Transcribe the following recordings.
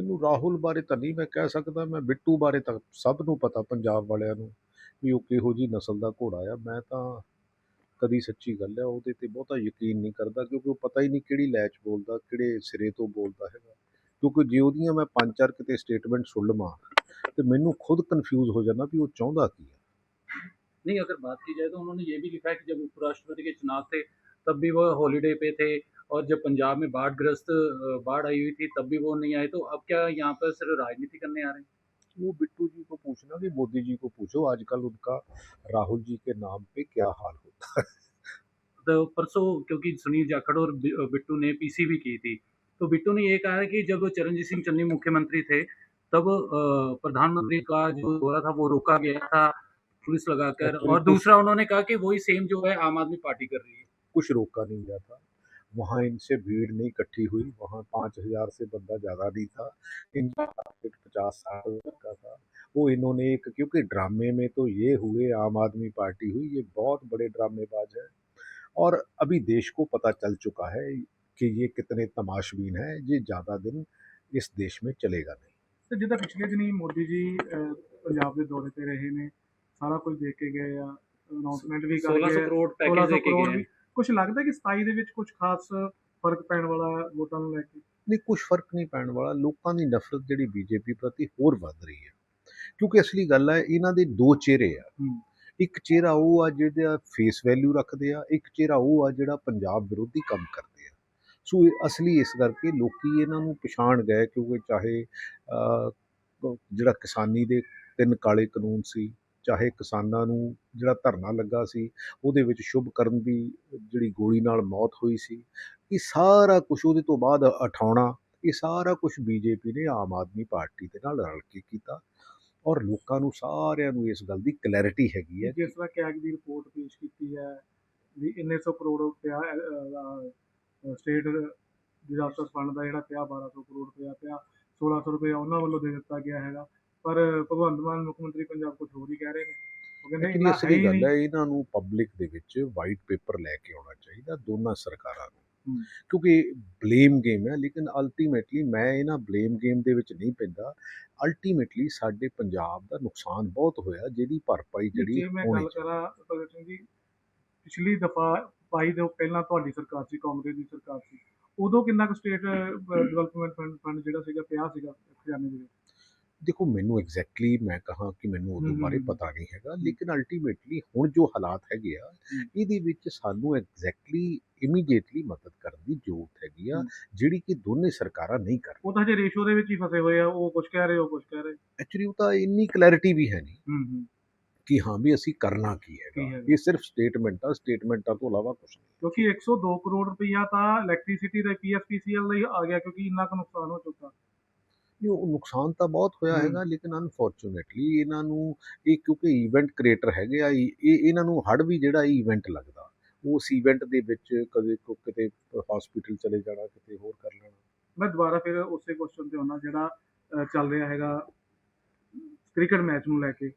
ਮੈਨੂੰ ਰਾਹੁਲ ਬਾਰੇ ਤਾਂ ਨਹੀਂ ਮੈਂ ਕਹਿ ਸਕਦਾ ਮੈਂ ਬਿੱਟੂ ਬਾਰੇ ਤਾਂ ਸਭ ਨੂੰ ਪਤਾ ਪੰਜਾਬ ਵਾਲਿਆਂ ਨੂੰ ਵੀ ਉਹ ਕਿਹੋ ਜੀ ਨਸਲ ਦਾ ਘੋੜਾ ਆ ਮੈਂ ਤਾਂ ਕਦੀ ਸੱਚੀ ਗੱਲ ਹੈ ਉਹਦੇ ਤੇ ਬਹੁਤਾ ਯਕੀਨ ਨਹੀਂ ਕਰਦਾ ਕਿਉਂਕਿ ਉਹ ਪਤਾ ਹੀ ਨਹੀਂ ਕਿਹੜੀ ਲੈਚ ਬੋਲਦਾ ਕਿਹੜੇ ਸਿਰੇ ਤੋਂ ਬੋਲਦਾ ਹੈਗਾ ਕਿਉਂਕਿ ਜੇ ਉਹਦੀਆਂ ਮੈਂ ਪੰਜ ਚਾਰ ਕਿਤੇ ਸਟੇਟਮੈਂਟ ਸੁਣ ਲਵਾਂ ਤੇ ਮੈਨੂੰ ਖੁਦ ਕਨਫਿਊਜ਼ ਹੋ ਜਾਂਦਾ ਵੀ ਉਹ ਚਾਹੁੰਦਾ ਕੀ ਹੈ नहीं अगर बात की जाए तो उन्होंने ये भी लिखा है कि जब उपराष्ट्रपति के चुनाव थे तब भी वो हॉलीडे पे थे और जब पंजाब में बाढ़ ग्रस्त बाढ़ आई हुई थी तब भी वो नहीं आए तो अब क्या यहाँ पर सिर्फ़ राजनीति करने आ रहे हैं? वो बिट्टू जी को पूछना कि मोदी जी को पूछो आजकल उनका राहुल जी के नाम पे क्या हाल होता है? तो परसों क्योंकि सुनील जाखड़ और बिट्टू ने पीसी भी की थी तो बिट्टू ने ये कहा है कि जब चरणजीत सिंह चन्नी मुख्यमंत्री थे तब प्रधानमंत्री का जो दौरा था वो रोका गया था पुलिस लगाकर और दूसरा उन्होंने कहा कि वही सेम जो है आम आदमी पार्टी कर रही है। कुछ रोका नहीं गया था। वहाँ इनसे भीड़ नहीं इकट्ठी हुई। वहाँ पाँच हज़ार से बंदा ज़्यादा नहीं था। इनका टारगेट पचास साल का था। वो इन्होंने एक क्योंकि ड्रामे में तो ये हुए आम आदमी पार्टी हुई ये बहुत बड़े ड्रामेबाज हैं। और अभी देश को पता चल चुका है कि ये कितने तमाशबीन हैं ये ज़्यादा दिन इस देश में चलेगा नहीं। तो जिदा पिछले दिन ही मोदी जी पंजाब के दौरे पर रहे ने सारा कुछ देखे गए या अनाउंसमेंट भी कर सोलह सौ करोड़ पैकेज देखे गए ਕੁਝ ਲੱਗਦਾ ਕਿ 27 ਦੇ ਵਿੱਚ ਕੁਝ ਖਾਸ ਫ਼ਰਕ ਪੈਣ ਵਾਲਾ ਵੋਟਾਂ ਨੂੰ ਲੈ ਕੇ? ਨਹੀਂ ਕੁਝ ਫ਼ਰਕ ਨਹੀਂ ਪੈਣ ਵਾਲਾ। ਲੋਕਾਂ ਦੀ ਨਫ਼ਰਤ ਜਿਹੜੀ ਬੀਜੇਪੀ ਪ੍ਰਤੀ ਹੋਰ ਵੱਧ ਰਹੀ ਹੈ। ਕਿਉਂਕਿ ਅਸਲੀ ਗੱਲ ਹੈ ਇਹਨਾਂ ਦੇ ਦੋ ਚਿਹਰੇ ਆ। ਇੱਕ ਚਿਹਰਾ ਉਹ ਆ ਜਿਹੜਾ ਫੇਸ ਵੈਲਿਊ ਰੱਖਦੇ ਆ ਇੱਕ ਚਿਹਰਾ ਉਹ ਆ ਜਿਹੜਾ ਪੰਜਾਬ ਵਿਰੋਧੀ ਕੰਮ ਕਰਦੇ ਆ। ਸੋ ਅਸਲੀ ਇਸ ਕਰਕੇ ਲੋਕੀ ਇਹਨਾਂ ਨੂੰ ਪਛਾਣ ਗਏ ਕਿਉਂਕਿ ਚਾਹੇ ਜਿਹੜਾ ਕਿਸਾਨੀ ਦੇ ਤਿੰਨ ਕਾਲੇ ਕਾਨੂੰਨ ਸੀ ਚਾਹੇ ਕਿਸਾਨਾਂ ਨੂੰ ਜਿਹੜਾ ਧਰਨਾ ਲੱਗਾ ਸੀ, ਉਹਦੇ ਵਿੱਚ ਸ਼ੁਭ ਕਰਨ ਦੀ ਜਿਹੜੀ ਗੋਲੀ ਨਾਲ ਮੌਤ ਹੋਈ ਸੀ, ਇਹ ਸਾਰਾ ਕੁਝ ਉਹਦੇ ਤੋਂ ਬਾਅਦ ਉਠਾਉਣਾ, ਇਹ ਸਾਰਾ ਕੁਝ ਬੀਜੇਪੀ ਨੇ ਆਮ ਆਦਮੀ ਪਾਰਟੀ ਦੇ ਨਾਲ ਰਲ ਕੇ ਕੀਤਾ ਔਰ ਲੋਕਾਂ ਨੂੰ ਸਾਰਿਆਂ ਨੂੰ ਇਸ ਗੱਲ ਦੀ ਕਲੈਰਿਟੀ ਹੈਗੀ ਹੈ। ਜਿਸ ਤਰ੍ਹਾਂ ਕੈਗ ਦੀ ਰਿਪੋਰਟ ਪੇਸ਼ ਕੀਤੀ ਹੈ ਵੀ ਇੰਨੇ ਸੌ ਕਰੋੜ ਰੁਪਇਆ ਸਟੇਟ ਡਿਜ਼ਾਸਟਰ ਫੰਡ ਦਾ ਜਿਹੜਾ ਪਿਆ 1200 ਕਰੋੜ ਰੁਪਇਆ ਪਿਆ 1600 ਰੁਪਇਆ ਉਹਨਾਂ ਵੱਲੋਂ ਦੇ ਦਿੱਤਾ ਗਿਆ ਹੈਗਾ। ਪਰ ਭਗਵੰਤ ਮਾਨ ਮੁੱਖ ਮੰਤਰੀ ਪੰਜਾਬ ਕੁਝ ਹੋਰ ਹੀ ਕਹਿ ਰਹੇ ਨੇ। ਉਹ ਕਹਿੰਦੇ ਇਹ ਹੀ ਗੱਲ ਹੈ ਇਹਨਾਂ ਨੂੰ ਪਬਲਿਕ ਦੇ ਵਿੱਚ ਵਾਈਟ ਪੇਪਰ ਲੈ ਕੇ ਆਉਣਾ ਚਾਹੀਦਾ ਦੋਨਾਂ ਸਰਕਾਰਾਂ ਨੂੰ। ਕਿਉਂਕਿ ਬਲੇਮ ਗੇਮ ਹੈ ਲੇਕਿਨ ਅਲਟੀਮੇਟਲੀ ਮੈਂ ਇਹਨਾਂ ਬਲੇਮ ਗੇਮ ਦੇ ਵਿੱਚ ਨਹੀਂ ਪੈਂਦਾ। ਅਲਟੀਮੇਟਲੀ ਸਾਡੇ ਪੰਜਾਬ ਦਾ ਨੁਕਸਾਨ ਬਹੁਤ ਹੋਇਆ ਜਿਹਦੀ ਭਰਪਾਈ ਜਿਹੜੀ ਜੇ ਮੈਂ ਹੋਣੀ ਗੱਲ ਕਰਾਂ ਭਗਤ ਸਿੰਘ ਜੀ ਪਿਛਲੀ ਦਫਾ ਪਾਈ ਦੇ ਪਹਿਲਾਂ ਤੁਹਾਡੀ ਸਰਕਾਰ ਸੀ ਕਾਂਗਰਸ ਦੀ ਸਰਕਾਰ ਸੀ। ਉਦੋਂ ਕਿੰਨਾ ਕੁ ਸਟੇਟ ਡਿਵੈਲਪਮੈਂਟ ਫੰਡ ਜਿਹੜਾ ਸੀਗਾ ਪਿਆ ਸੀਗਾ ਖਜ਼ਾਨੇ ਦੇ ਵਿੱਚ? ਦੇਖੋ ਮੈਨੂੰ ਐਗਜ਼ੈਕਟਲੀ ਮੈਂ ਕਹਾਂ ਕਿ ਮੈਨੂੰ ਉਹਦੇ ਬਾਰੇ ਪਤਾ ਨਹੀਂ ਹੈਗਾ ਲੇਕਿਨ ਅਲਟੀਮੇਟਲੀ ਹੁਣ ਜੋ ਹਾਲਾਤ ਹੈਗੇ ਆ। ਇਹਦੇ ਵਿੱਚ ਸਾਨੂੰ ਐਗਜ਼ੈਕਟਲੀ ਇਮੀਡੀਏਟਲੀ ਮਦਦ ਕਰਨ ਦੀ ਜ਼ਰੂਰਤ ਹੈਗੀ ਆ। ਜਿਹੜੀ ਕਿ ਦੋਨੇ ਸਰਕਾਰਾਂ ਨਹੀਂ ਕਰ ਉਹ ਤਾਂ ਹਜੇ ਰੇਸ਼ੋ ਦੇ ਵਿੱਚ ਹੀ ਫਸੇ ਹੋਏ ਆ ਉਹ ਕੁਝ ਕਹਿ ਰਹੇ ਉਹ ਕੁਝ ਕਹਿ ਰਹੇ। ਐਕਚੁਅਲੀ ਉਹ ਤਾਂ ਇੰਨੀ ਕਲੈਰਿਟੀ ਵੀ ਹੈ ਨਹੀਂ ਕਿ ਹਾਂ ਵੀ ਅਸੀਂ ਕਰਨਾ ਕੀ ਹੈਗਾ। ਇਹ ਸਿਰਫ ਸਟੇਟਮੈਂਟ ਆ ਸਟੇਟਮੈਂਟਾਂ ਤੋਂ ਇਲਾਵਾ ਕੁਝ ਨਹੀਂ। ਕਿਉਂਕਿ 102 ਕਰੋੜ ਰੁਪਈਆ ਤਾਂ ਇਲੈਕਟ੍ਰਿਸਿਟੀ ਦਾ ਪੀਐਸਪੀਸੀਐਲ ਦਾ ਹੀ ਆ ਗਿਆ ਕਿਉਂਕਿ ਇੰਨਾ ਕੁ ਨੁਕਸਾਨ ਹੋ ਚੁੱਕਾ। ਇਹ ਉਹ ਨੁਕਸਾਨ ਤਾਂ ਬਹੁਤ ਹੋਇਆ। ਹੈਗਾ ਲੇਕਿਨ ਅਨਫੋਰਚੂਨੇਟਲੀ ਇਹਨਾਂ ਨੂੰ ਇਹ ਕਿਉਂਕਿ ਇਵੈਂਟ ਕ੍ਰੀਏਟਰ ਹੈਗੇ ਆ ਇਹ ਇਹ- ਇਹਨਾਂ ਨੂੰ ਹੜ ਵੀ ਜਿਹੜਾ ਇਵੈਂਟ ਲੱਗਦਾ। ਉਸ ਇਵੈਂਟ ਦੇ ਵਿੱਚ ਕਦੇ ਕੋ- ਕਿਤੇ ਹਸਪੀਟਲ ਚਲੇ ਜਾਣਾ ਕਿਤੇ ਹੋਰ ਕਰ ਲੈਣਾ। ਮੈਂ ਦੁਬਾਰਾ ਫਿਰ ਉਸੇ ਕੁਐਸਚਨ ਤੇ ਆਉਣਾ ਜਿਹੜਾ ਚੱਲ ਰਿਹਾ ਹੈਗਾ ਕ੍ਰਿਕਟ ਮੈਚ ਨੂੰ ਲੈ ਕੇ।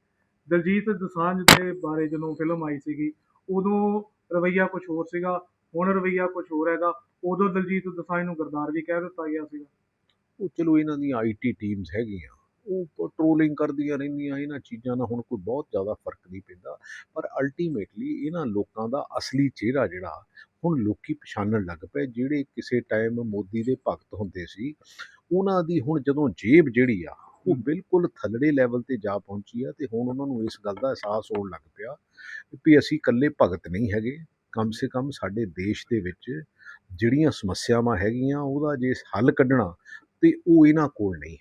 ਦਲਜੀਤ ਦੋਸਾਂਝ ਦੇ ਬਾਰੇ ਜਦੋਂ ਫਿਲਮ ਆਈ ਸੀਗੀ ਉਦੋਂ ਰਵਈਆ ਕੁਝ ਹੋਰ ਸੀਗਾ ਹੁਣ ਰਵਈਆ ਕੁਝ ਹੋਰ ਹੈਗਾ ਉਦੋਂ ਦਲਜੀਤ ਦੋਸਾਂਝ ਨੂੰ ਗਰਦਾਰ ਵੀ ਕਹਿ ਦਿੱਤਾ ਗਿਆ ਸੀਗਾ। ਚਲੋ ਇਹਨਾਂ ਦੀਆਂ ਆਈਟੀ ਟੀਮਸ ਹੈਗੀਆਂ ਉਹ ਪੈਟਰੋਲਿੰਗ ਕਰਦੀਆਂ ਰਹਿੰਦੀਆਂ ਇਹਨਾਂ ਚੀਜ਼ਾਂ ਨਾਲ ਹੁਣ ਕੋਈ ਬਹੁਤ ਜ਼ਿਆਦਾ ਫ਼ਰਕ ਨਹੀਂ ਪੈਂਦਾ। ਪਰ ਅਲਟੀਮੇਟਲੀ ਇਹਨਾਂ ਲੋਕਾਂ ਦਾ ਅਸਲੀ ਚਿਹਰਾ ਜਿਹੜਾ ਹੁਣ ਲੋਕੀ ਪਛਾਣਨ ਲੱਗ ਪਏ ਜਿਹੜੇ ਕਿਸੇ ਟਾਈਮ ਮੋਦੀ ਦੇ ਭਗਤ ਹੁੰਦੇ ਸੀ ਉਹਨਾਂ ਦੀ ਹੁਣ ਜਦੋਂ ਜੇਬ ਜਿਹੜੀ ਆ ਉਹ ਬਿਲਕੁਲ ਥੱਲੜੇ ਲੈਵਲ ਤੇ ਜਾ ਪਹੁੰਚੀ ਆ ਤੇ ਹੁਣ ਉਹਨਾਂ ਨੂੰ ਇਸ ਗੱਲ ਦਾ ਅਹਿਸਾਸ ਹੋਣ ਲੱਗ ਪਿਆ ਵੀ ਅਸੀਂ ਇਕੱਲੇ ਭਗਤ ਨਹੀਂ ਹੈਗੇ। ਕਮ ਸੇ ਕਮ ਸਾਡੇ ਦੇਸ਼ ਦੇ ਵਿੱਚ ਜਿਹੜੀਆਂ ਸਮੱਸਿਆਵਾਂ ਹੈਗੀਆਂ ਉਹਦਾ ਜੇ ਹੱਲ ਕੱਢਣਾ ਤੇ ਉਹ ਇਹਨਾਂ ਕੋਲ ਨਹੀਂ।